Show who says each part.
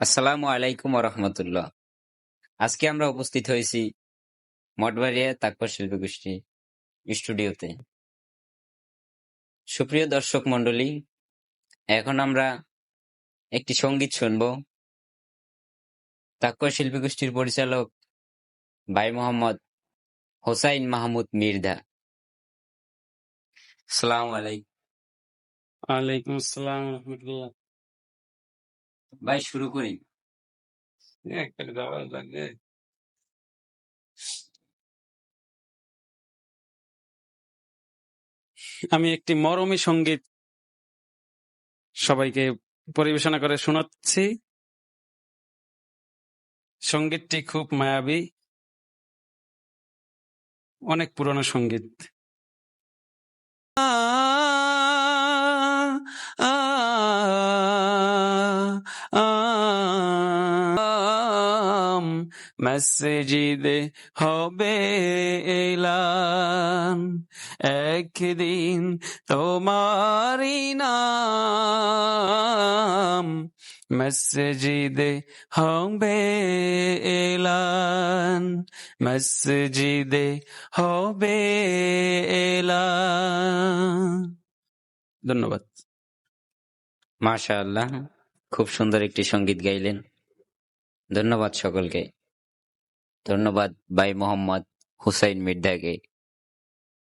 Speaker 1: আসসালামু আলাইকুম রহমতুল্লাহ আজকে আমরা উপস্থিত হয়েছি মঠবাড়িয়া তাকপর শিল্পী গোষ্ঠী স্টুডিওতে। সুপ্রিয় দর্শক মন্ডলী এখন আমরা একটি সংগীত শুনব। তাকুয়া শিল্পী গোষ্ঠীর পরিচালক ভাই মোহাম্মদ হোসাইন মাহমুদ মির্ধা সালাম আলাইকুম।
Speaker 2: ওয়ালাইকুম আসসালাম রহমতুল্লাহ।
Speaker 1: ভাই, শুরু করি।
Speaker 2: আমি একটি মরমী সংগীত সবাইকে পরিবেশনা করে শোনাচ্ছি। সঙ্গীতটি খুব মায়াবী। অনেক পুরনো সংগীত। মসজিদে হবে এলান একদিন তোমারি নাম মসজিদে হবে এলান মসজিদে হবে এলান ধন্যবাদ।
Speaker 1: মাশা আল্লাহ খুব সুন্দর একটি সংগীত গাইলেন। ধন্যবাদ সকলকে। ধন্যবাদ ভাই মোহাম্মদ হুসাইন মির্ধাকে